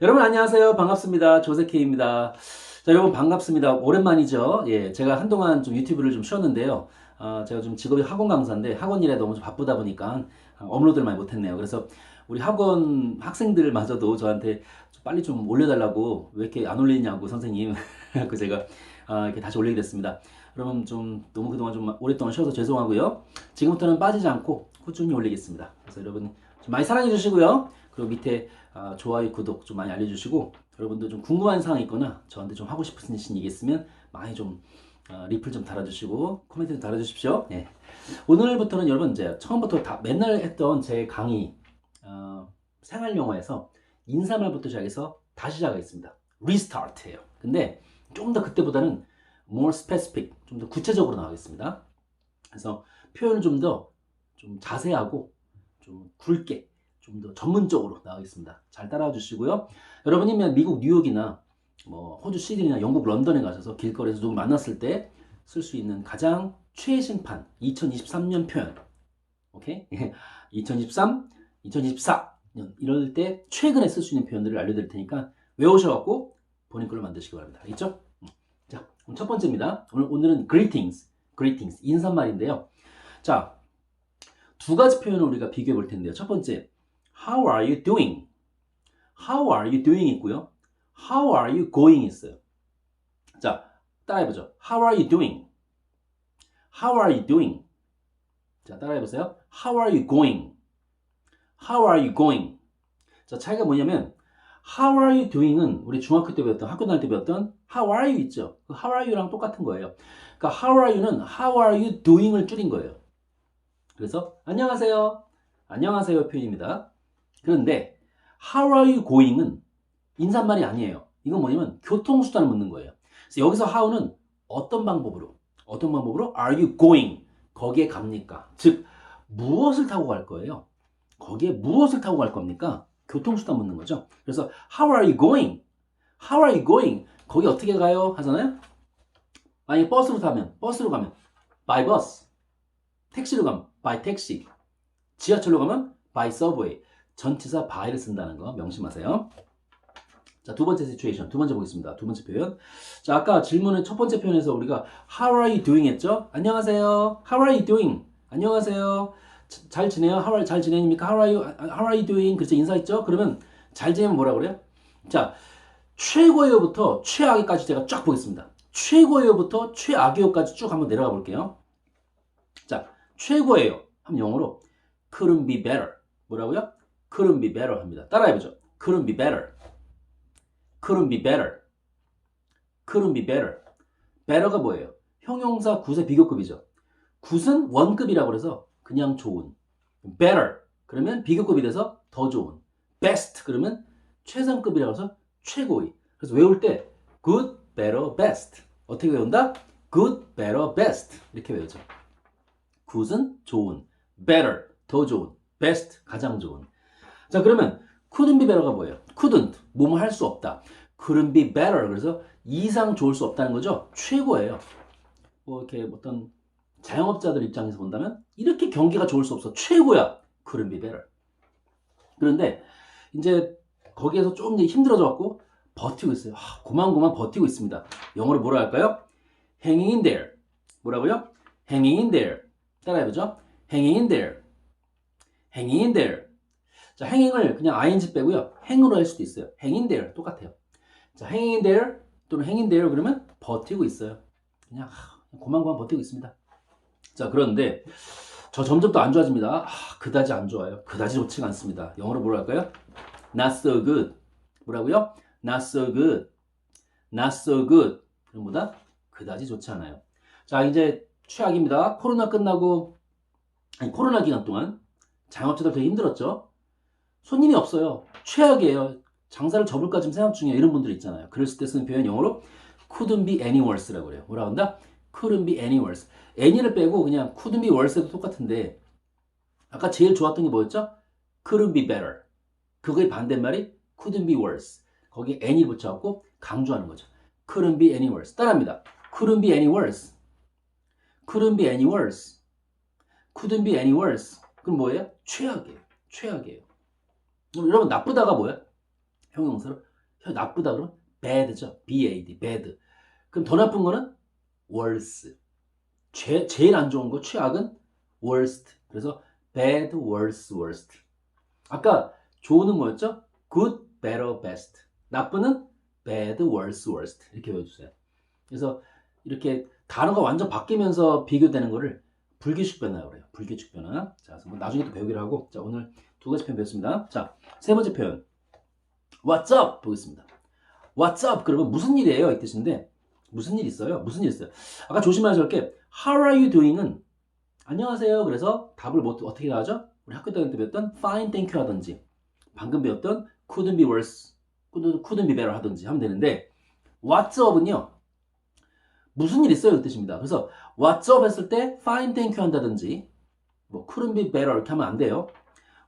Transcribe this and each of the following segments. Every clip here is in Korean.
여러분 안녕하세요. 반갑습니다. 조세케입니다. 자, 여러분 반갑습니다. 오랜만이죠. 예, 제가 한동안 좀 유튜브를 좀 쉬었는데요. 어, 제가 좀 직업이 학원 강사인데 학원 일에 너무 좀 바쁘다 보니까 어, 업로드를 많이 못했네요. 그래서 우리 학원 학생들마저도 저한테 좀 빨리 좀 올려달라고 왜 이렇게 안 올리냐고 선생님. 그 제가 아, 이렇게 다시 올리게 됐습니다. 여러분 좀 너무 그동안 좀 오랫동안 쉬어서 죄송하고요. 지금부터는 빠지지 않고 꾸준히 올리겠습니다. 그래서 여러분 좀 많이 사랑해 주시고요. 그리고 밑에 아, 좋아요, 구독 좀 많이 알려주시고 여러분도 좀 궁금한 사항 있거나 저한테 좀 하고 싶으신 얘기 있으면 많이 좀 어, 리플 좀 달아주시고 코멘트 좀 달아주십시오. 예. 오늘부터는 여러분 이제 처음부터 다 맨날 했던 제 강의 어, 생활 영어에서 인사말부터 시작해서 다시 시작하겠습니다. 리스타트예요. 근데 좀 더 그때보다는 more specific, 좀 더 구체적으로 나가겠습니다. 그래서 표현을 좀 더좀 자세하고 좀 굵게 좀 더 전문적으로 나가겠습니다. 잘 따라와 주시고요. 여러분이면 미국 뉴욕이나 뭐 호주 시드니나 영국 런던에 가셔서 길거리에서 누구 만났을 때 쓸 수 있는 가장 최신판 2023년 표현. 오케이? 2023, 2024년 이럴 때 최근에 쓸 수 있는 표현들을 알려드릴 테니까 외우셔갖고 본인 걸로 만드시기 바랍니다. 알겠죠? 음. 자, 그럼 첫 번째입니다. 오늘, 오늘은 greetings, greetings, 인사말인데요. 자, 두 가지 표현을 우리가 비교해 볼 텐데요. 첫 번째, how are you doing? how are you doing 있고요. how are you going 있어요. 자, 따라해보죠. how are you doing? how are you doing? 자, 따라해보세요. how are you going? how are you going? 자, 차이가 뭐냐면 how are you doing은 우리 중학교 때 배웠던 학교 다닐 때 배웠던 how are you 있죠. 그 how are you랑 똑같은 거예요. 그러니까 how are you는 how are you doing을 줄인 거예요. 그래서 안녕하세요. 안녕하세요 표현입니다. 그런데 how are you going은 인사말이 아니에요. 이건 뭐냐면 교통수단을 묻는 거예요. 그래서 여기서 how는 어떤 방법으로 어떤 방법으로 are you going 거기에 갑니까? 즉 무엇을 타고 갈 거예요? 거기에 무엇을 타고 갈 겁니까? 교통수단 묻는 거죠. 그래서 how are you going? how are you going? 거기 어떻게 가요? 하잖아요. 만약에 버스로 타면 버스로 가면 by bus 택시로 가면 by taxi 지하철로 가면 by subway 전치사 by를 쓴다는 거 명심하세요. 자, 두 번째 시츄에이션, 두 번째 보겠습니다. 두 번째 표현. 자, 아까 질문의 첫 번째 표현에서 우리가 How are you doing 했죠? 안녕하세요. How are you doing? 안녕하세요. 자- 잘 지내요? How are, 잘 지내십니까? How are you, how are you doing? 그래서 인사했죠? 그러면 잘 지내면 뭐라 그래요? 자, 최고예요부터 최악의까지 제가 쫙 보겠습니다. 최고예요부터 최악의요까지 쭉 한번 내려가 볼게요. 자, 최고예요. 하면 영어로 couldn't be better. 뭐라고요? Couldn't be better 합니다. 따라해보죠. couldn't be better. couldn't be better. couldn't be better. better가 뭐예요? 형용사 굿의 비교급이죠. 굿은 원급이라고 그래서 그냥 좋은. better 그러면 비교급이 돼서 더 좋은. best 그러면 최상급이라고 해서 최고의. 그래서 외울 때 good, better, best. 어떻게 외운다? good, better, best. 이렇게 외우죠. 굿은 좋은, better 더 좋은, best 가장 좋은. 자 그러면 couldn't be better가 뭐예요? couldn't 뭐뭐 할 수 없다. couldn't be better 그래서 이상 좋을 수 없다는 거죠. 최고예요. 뭐 이렇게 어떤 자영업자들 입장에서 본다면 이렇게 경기가 좋을 수 없어. 최고야. couldn't be better. 그런데 이제 거기에서 좀 이제 힘들어져 갖고 버티고 있어요. 아, 고만고만 버티고 있습니다. 영어로 뭐라 할까요? hanging in there. 뭐라고요? hanging in there. 따라해보죠. hanging in there. hanging in there. 자, hanging을 그냥 ing 빼고요. hang으로 할 수도 있어요. there. 똑같아요. 자, there 또는 there 그러면 버티고 있어요. 그냥 하, 고만고만 버티고 있습니다. 자, 그런데 저 점점 더 안 좋아집니다. 아, 그다지 안 좋아요. 그다지 좋지가 않습니다. 영어로 뭐라 할까요? not so good. 뭐라고요? not so good. not so good. 그런 보다 그다지 좋지 않아요. 자, 이제 최악입니다. 코로나 끝나고 아니 코로나 기간 동안 자영업자들 되게 힘들었죠. 손님이 없어요. 최악이에요. 장사를 접을까 지금 생각 중이에요. 이런 분들 있잖아요. 그랬을 때 쓰는 표현 영어로 couldn't be any worse라고 그래요. 뭐라 한다? couldn't be any worse. any를 빼고 그냥 couldn't be worse도 똑같은데 아까 제일 좋았던 게 뭐였죠? couldn't be better. 그거의 반대말이 couldn't be worse. 거기에 any 붙여갖고 강조하는 거죠. couldn't be any worse. 따라합니다. couldn't be any worse. couldn't be any worse. couldn't be any worse. 그럼 뭐예요? 최악이에요. 최악이에요. 여러분 나쁘다가 뭐야? 형용사로 나쁘다 그러면 bad죠. bad, bad. 그럼 더 나쁜 거는 worse. 죄, 제일 안 좋은 거 최악은 worst. 그래서 bad, worse, worst. 아까 좋은은 뭐였죠? good, better, best. 나쁘는 bad, worse, worst. 이렇게 외워주세요. 그래서 이렇게 단어가 완전 바뀌면서 비교되는 거를 불규칙 변화라고 그래요. 불규칙 변화. 자, 그래서 뭐 나중에 또 배우기로 하고. 자, 오늘 두 가지 표현 배웠습니다. 자, 세 번째 표현. What's up? 보겠습니다. What's up? 그러면 무슨 일이에요? 이 뜻인데, 무슨 일 있어요? 무슨 일 있어요? 아까 조심하셔야 할 게, How are you doing은, 안녕하세요. 그래서 답을 뭐, 어떻게 나가죠? 우리 학교 다닐 때 배웠던 fine, thank you 하든지, 방금 배웠던 couldn't be worse, couldn't, be better 하든지 하면 되는데, What's up은요, 무슨 일 있어요? 그 뜻입니다. 그래서 What's up 했을 때 fine, thank you 한다든지, 뭐 couldn't be better 이렇게 하면 안 돼요.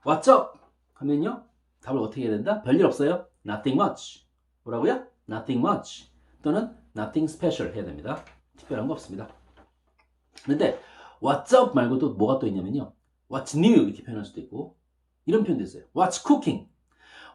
What's up? 하면요, 답을 어떻게 해야 된다? 별일 없어요. Nothing much. 뭐라고요? Nothing much. 또는 nothing special 해야 됩니다. 특별한 거 없습니다. 근데 what's up 말고도 뭐가 또 있냐면요. what's new 이렇게 표현할 수도 있고 이런 표현도 있어요. what's cooking.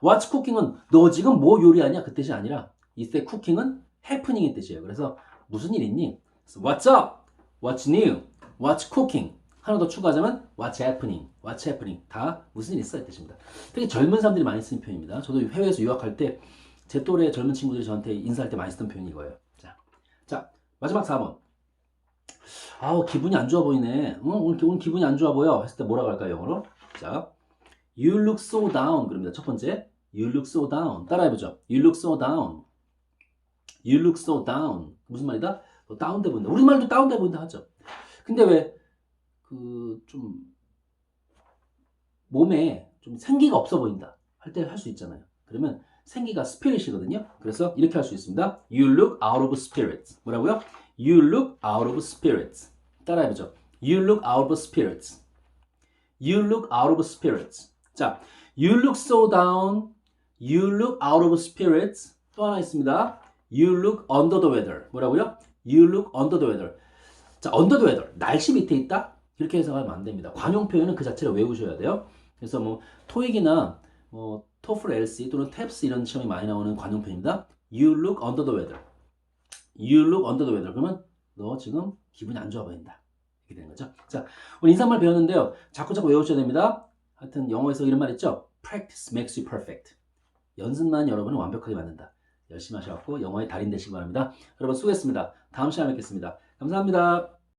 what's cooking은 너 지금 뭐 요리하냐 그 뜻이 아니라 이때 cooking은 happening의 뜻이에요. 그래서 무슨 일 있니? what's up? what's new? what's cooking? 하나 더 추가하자면 what's happening? what's happening? 다 무슨 일 있어 이 뜻입니다. 특히 젊은 사람들이 많이 쓰는 표현입니다. 저도 해외에서 유학할 때 제 또래 젊은 친구들이 저한테 인사할 때 많이 쓰던 표현이 이거예요. 자, 자 마지막 4번. 아우 기분이 안 좋아 보이네. 어, 오늘, 오늘 기분이 안 좋아 보여. 했을 때 뭐라고 할까요 영어로? 자, you look so down 그럽니다. 첫 번째, you look so down. 따라해보죠. you look so down. you look so down. 무슨 말이다? 너 다운돼 보인다. 우리 말도 다운돼 보인다 하죠. 근데 왜 그 좀 몸에 좀 생기가 없어 보인다 할 때 할 수 있잖아요. 그러면 생기가 스피릿이거든요. 그래서 이렇게 할 수 있습니다. You look out of spirits. 뭐라고요? You look out of spirits. 따라해보죠. You look out of spirits. You look out of spirits. 자, you look so down. You look out of spirits. 또 하나 있습니다. You look under the weather. 뭐라고요? You look under the weather. 자, under the weather. 날씨 밑에 있다? 이렇게 해석하면 안 됩니다. 관용 표현은 그 자체로 외우셔야 돼요. 그래서 뭐 토익이나 뭐 토플 LC 또는 탭스 이런 시험이 많이 나오는 관용 표현입니다. You look under the weather. You look under the weather. 그러면 너 지금 기분이 안 좋아 보인다. 이렇게 되는 거죠. 자, 오늘 인사말 배웠는데요. 자꾸 자꾸 외우셔야 됩니다. 하여튼 영어에서 이런 말 있죠. Practice makes you perfect. 연습만 여러분을 완벽하게 만든다. 열심히 하셔갖고 영어의 달인 되시기 바랍니다. 여러분 수고했습니다. 다음 시간에 뵙겠습니다. 감사합니다.